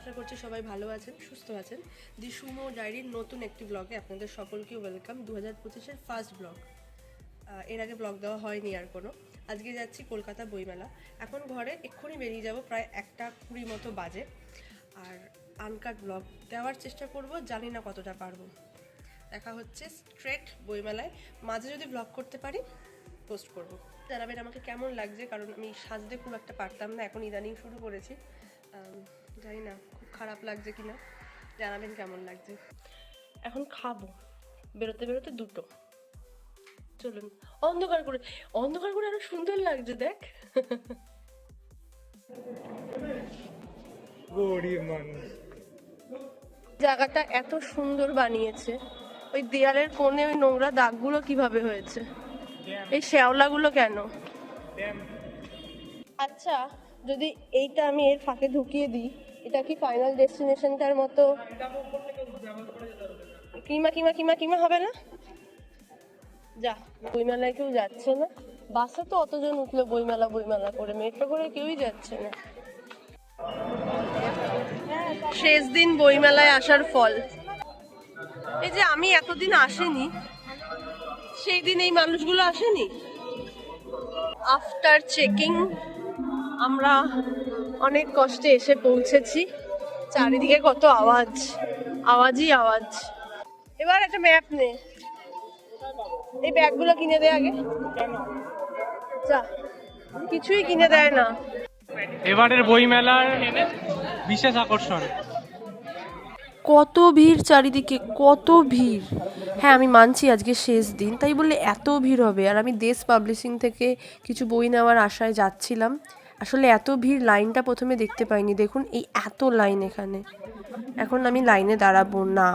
আশা করছি সবাই ভালো আছেন, সুস্থ আছেন। দি সুমো ডায়েরির নতুন একটি ব্লগে আপনাদের সকলকে ওয়েলকাম। দু হাজার পঁচিশের ফার্স্ট ব্লগ। এর আগে ব্লগ দেওয়া হয়নি আর কোনো। আজকে যাচ্ছি কলকাতা বইমেলা। এখন ঘরে এক্ষুনি বেরিয়ে যাব প্রায় একটা কুড়ি মতো বাজে। আর আনকাট ব্লগ দেওয়ার চেষ্টা করব, জানি না কতটা পারব। দেখা হচ্ছে স্ট্রেট বইমেলায়। মাঝে যদি ব্লগ করতে পারি পোস্ট করব। জানাবেন আমাকে কেমন লাগছে, কারণ আমি সাজতে খুব একটা পারতাম না। এখন ইদানিং শুরু করেছি। জানি না খুব খারাপ লাগছে কিনা জানাবেন কেমন লাগছে। এখন খাব বেরোতে বেরোতে দুটো। চলুন অন্ধকার করে অন্ধকার করে আরও সুন্দর লাগছে দেখ। জায়গাটা এত সুন্দর বানিয়েছে। ওই দেয়ালের কোণে ওই নোংরা দাগগুলো কীভাবে হয়েছে? এই শ্যাওলাগুলো কেন? আচ্ছা যদি এইটা আমি এর ফাঁকে ঢুকিয়ে দিই, এটা কি ফাইনাল ডেস্টিনেশনটার মতো? কিমা কিমা কিমা কিমা হবে না? যা, বইমেলায় কেউ যাচ্ছে না। বাসে তো অতজন উঠল বইমেলা বইমেলা করে মেট্রো করে কেউই যাচ্ছে না। শেষ দিন বইমেলায় আসার ফল। এই যে আমি এতদিন আসিনি, সেই দিন এই মানুষগুলো আসেনি? আফটার চেকিং আমরা অনেক কষ্টে এসে পৌঁছেছি। চারিদিকে কত আওয়াজ আওয়াজই আওয়াজ। এবার একটা ম্যাপ নে। এই ব্যাগগুলো কিনে দে আগে। যা কিছুই কিনে দেয় না। এবারের বইমেলার বিশেষ আকর্ষণ। কত ভিড় চারিদিকে কত ভিড়। হ্যাঁ আমি মানছি আজকে শেষ দিন তাই বললে এত ভিড় হবে। আর আমি দেশ পাবলিশিং থেকে কিছু বই নেওয়ার আশায় যাচ্ছিলাম। আসলে এত ভিড় লাইনটা প্রথমে দেখতে পাইনি। দেখুন, এই এত লাইন এখানে। এখন আমি লাইনে দাঁড়াবো না।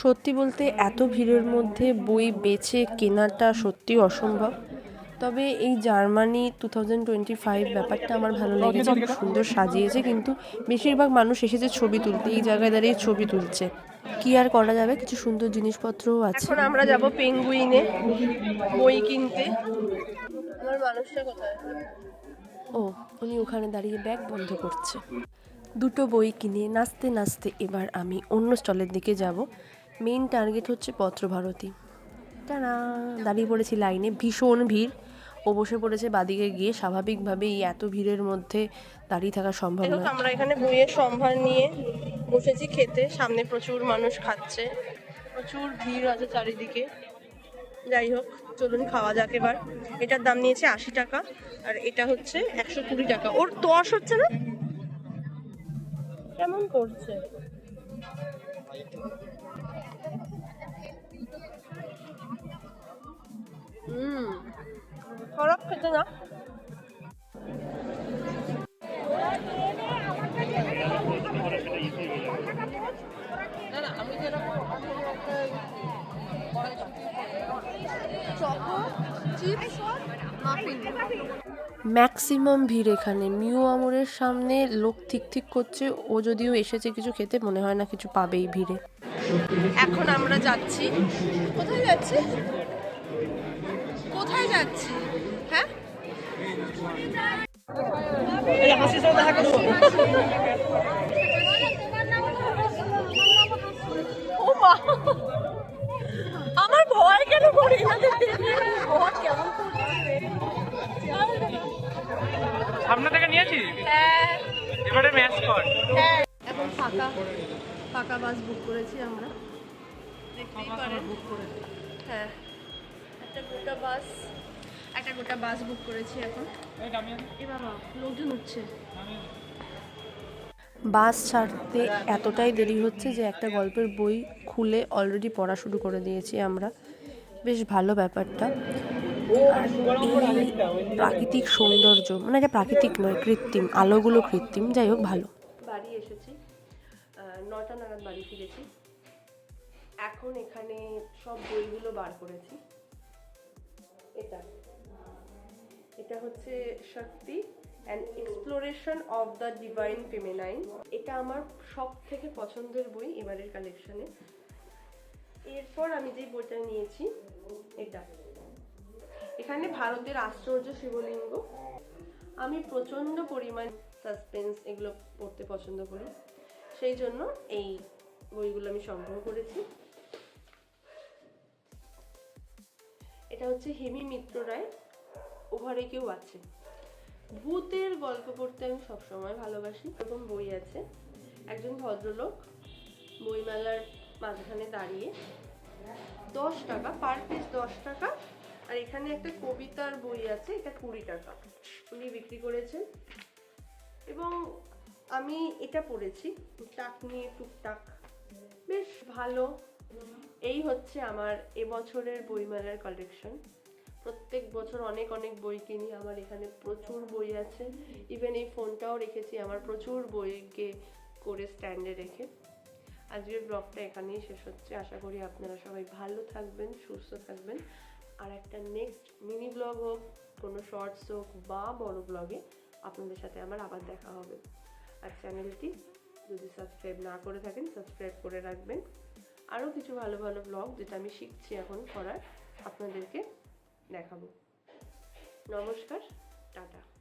সত্যি বলতে এত ভিড়ের মধ্যে বই বেছে কেনাটা সত্যি অসম্ভব। তবে এই Germany two thousand twenty five ব্যাপারটা আমার ভালো লেগেছে, খুব সুন্দর সাজিয়েছে, কিন্তু বেশিরভাগ মানুষ এসেছে ছবি তুলতে। এই জায়গায় দাঁড়িয়ে ছবি তুলছে। কি আর করা যাবে? কিছু সুন্দর জিনিসপত্রও আছে। এখন আমরা যাব পেঙ্গুইনে বই কিনতে। আমার মানুষটা কোথায়? ও উনি ওখানে দাঁড়িয়ে ব্যাগ বন্ধ করছে। দুটো বই কিনে নাচতে নাচতে এবার আমি অন্য স্টলের দিকে যাব। মেইন টার্গেট হচ্ছে পত্রভারতী। টানা দাঁড়িয়ে পড়েছি লাইনে। ভীষণ ভিড়। ও বসে পড়েছে বাদিকে গিয়ে। স্বাভাবিকভাবে এই এত ভিড়ের মধ্যে দাঁড়িয়ে থাকা সম্ভব নয়। আমরা এখানে বইয়ের সম্ভার নিয়ে বসেছি খেতে, সামনে প্রচুর মানুষ খাচ্ছে, প্রচুর ভিড় আছে চারিদিকে। যাই হোক, চলুন খাওয়া যাক এবার। এটার দাম নিয়েছে আশি টাকা, আর এটা হচ্ছে একশো কুড়ি টাকা। ওর দশ হচ্ছে না? কেমন করছে? হুম, খারাপ খেতে না। ম্যাক্সিমাম ভিড় এখানে। মিউ আমরের সামনে লোক ঠিক ঠিক করছে। ও যদিও এসেছে কিছু খেতে, মনে হয় না কিছু পাবেই ভিড়ে। এখন আমরা যাচ্ছি। কোথায় যাচ্ছি? কোথায় যাচ্ছি? হ্যাঁ? ও মা! এবারে ম্যাচ কর। হ্যাঁ এখন ফাঁকা ফাঁকা বাস বুক করেছি আমরা। দেখতেই পারেন। হ্যাঁ একটা গোটা বাস একটা গোটা বাস বুক করেছি এখন। এ বাবা লোকজন উঠছে। বাস ছাড়তে এতটাই দেরি হচ্ছে যে একটা গল্পের বই খুলে অলরেডি পড়া শুরু করে দিয়েছি আমরা। বেশ ভালো ব্যাপারটা। প্রাকৃতিক সৌন্দর্য মানে এটা প্রাকৃতিক নয়, কৃত্রিম, আলোগুলো কৃত্রিম, যাই হোক, ভালো। বাড়ি এসেছি নটা নাগাদ বাড়ি ফিরেছি। এখন এখানে সব বইগুলো বার করেছি। এটা এটা হচ্ছে Shakti and exploration of the divine feminine এটা আমার সব থেকে পছন্দের বই এবারের কালেকশনে এরপর আমি যে বইটা নিয়েছি, এটা। এখানে ভারতের আশ্চর্য শিবলিঙ্গ। আমি প্রচণ্ড পরিমাণ সাসপেন্স এগুলো পড়তে পছন্দ করি। সেই জন্য এই বইগুলো আমি সংগ্রহ করেছি। এটা হচ্ছে হেমি মিত্র রায়। ওভারে কেউ আছে ভূতের গল্প পড়তে আমি সবসময় ভালোবাসি। এরকম বই আছে। একজন ভদ্রলোক বইমেলার মাঝখানে দাঁড়িয়ে দশ টাকা পার পিস দশ টাকা আর এখানে একটা কবিতার বই আছে, এটা কুড়ি টাকা। উনি বিক্রি করেছেন। এবং আমি এটা পড়েছি টাক নিয়ে টুকটাক। বেশ ভালো। এই হচ্ছে আমার এবছরের বইমেলার কালেকশন প্রত্যেক বছর অনেক অনেক বই কিনি, আমার এখানে প্রচুর বই আছে। ইভেন এই ফোনটাও রেখেছি, আমার প্রচুর বইকে করে স্ট্যান্ডে রেখে। আজকের ব্লগটা এখানেই শেষ হচ্ছে। আশা করি আপনারা সবাই ভালো থাকবেন, সুস্থ থাকবেন। আর একটা নেক্সট মিনি ব্লগ হোক, কোনো শর্টস হোক বা বড় ব্লগে আপনাদের সাথে আমার আবার দেখা হবে। আর চ্যানেলটি যদি সাবস্ক্রাইব না করে থাকেন সাবস্ক্রাইব করে রাখবেন। আরও কিছু ভালো ভালো ব্লগ যেটা আমি শিখছি এখন করার, আপনাদেরকে দেখাবো। নমস্কার, টাটা।